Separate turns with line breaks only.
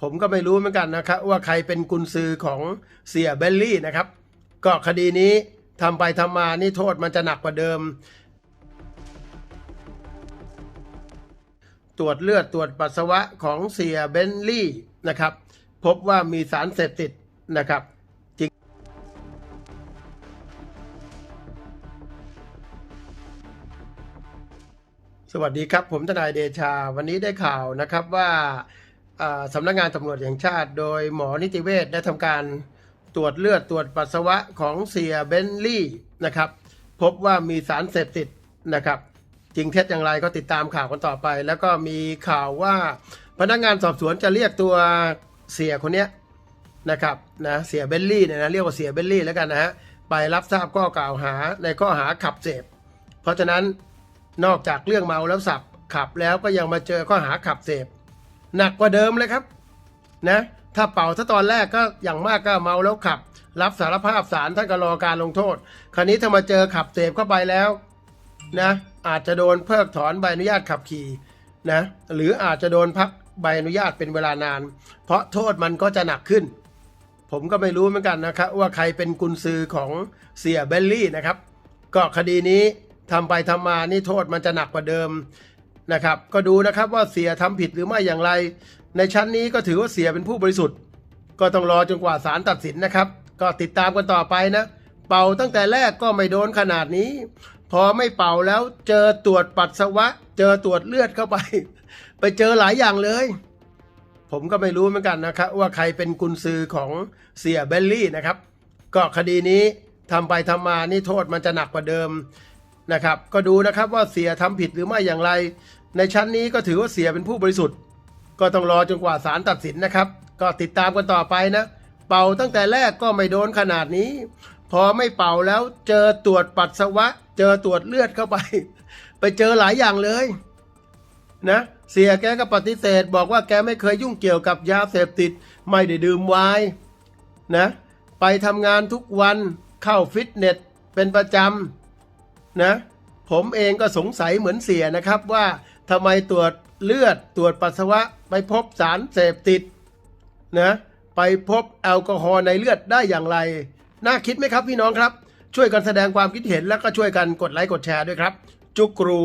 ผมก็ไม่รู้เหมือนกันนะครับ ว่าใครเป็นกุญซือของเสียเบลลี่นะครับ ก็คดีนี้ทำไปทำมานี่โทษมันจะหนักกว่าเดิม ตรวจเลือดตรวจปัสสาวะของเสียเบนลี่นะครับ พบว่ามีสารเสพติดนะครับ สวัสดีครับ ผมทนายเดชา วันนี้ได้ข่าวนะครับว่าสำนักงานตำรวจแห่งชาติ โดยหมอนิติเวชได้ทำการตรวจเลือดตรวจปัสสาวะของเสียเบนลี่นะครับ พบว่ามีสารเสพติดนะครับ จริงเท็จอย่างไรก็ติดตามข่าวกันต่อไป แล้วก็มีข่าวว่าพนักงานสอบสวนจะเรียกตัวเสียคนนี้นะครับนะเสียเบลลี่เนี่ยนะเรียกว่าเสียเบลลี่แล้วกันนะฮะไปรับทราบข้อกล่าวหาในข้อหาขับเสพ เพราะฉะนั้น นอกจากเรื่องเมาแล้วสับขับแล้วก็ยังมาเจอข้อหาขับเสพหนักกว่าเดิมเลยครับนะถ้าเป่าถ้าตอนแรกก็อย่างมากก็เมาแล้วขับ รับสารภาพศาลท่านก็รอการลงโทษ คราวนี้ถ้ามาเจอขับเสพเข้าไปแล้วนะอาจจะโดนเพิกถอนใบอนุญาตขับขี่นะหรืออาจจะโดนพักใบอนุญาตเป็นเวลานาน เพราะโทษมันก็จะหนักขึ้น ผมก็ไม่รู้เหมือนกันนะครับว่าใครเป็นกุญซือของเสียเบลลี่นะครับ ก็คดีนี้ ทำไปทำมานี่โทษมันจะหนักกว่าเดิมนะครับ ก็ดูนะครับว่าเสียทำผิดหรือไม่อย่างไร ในชั้นนี้ก็ถือว่าเสียเป็นผู้บริสุทธิ์ ก็ต้องรอจนกว่าศาลตัดสินนะครับ ก็ติดตามกันต่อไปนะ เป่าตั้งแต่แรกก็ไม่โดนขนาดนี้ พอไม่เป่าแล้วเจอตรวจปัสสาวะ เจอตรวจเลือดเข้าไป ไปเจอหลายอย่างเลย ผมก็ไม่รู้เหมือนกันนะครับ ว่าใครเป็นกุญซือของเสียเบลลี่นะครับ ก็คดีนี้ทำไปทำมานี่โทษมันจะหนักกว่าเดิม นะครับ ก็ดูนะครับว่าเสียทำผิดหรือไม่อย่างไร ในชั้นนี้ก็ถือว่าเสียเป็นผู้บริสุทธิ์ ก็ต้องรอจนกว่าศาลตัดสินนะครับ ก็ติดตามกันต่อไปนะ เป่าตั้งแต่แรกก็ไม่โดนขนาดนี้ พอไม่เป่าแล้วเจอตรวจปัสสาวะ เจอตรวจเลือดเข้าไป ไปเจอหลายอย่างเลยนะเสียแกก็ปฏิเสธ บอกว่าแกไม่เคยยุ่งเกี่ยวกับยาเสพติด ไม่ได้ดื่มไวน์นะ ไปทำงานทุกวันเข้าฟิตเนสเป็นประจำ นะผมเองก็สงสัยเหมือนเสียนะครับว่าทำไมตรวจเลือดตรวจปัสสาวะไปพบสารเสพติดนะไปพบแอลกอฮอล์ในเลือดได้อย่างไร น่าคิดไหมครับพี่น้องครับ ช่วยกันแสดงความคิดเห็นแล้วก็ช่วยกันกดไลค์กดแชร์ด้วยครับ จุกรู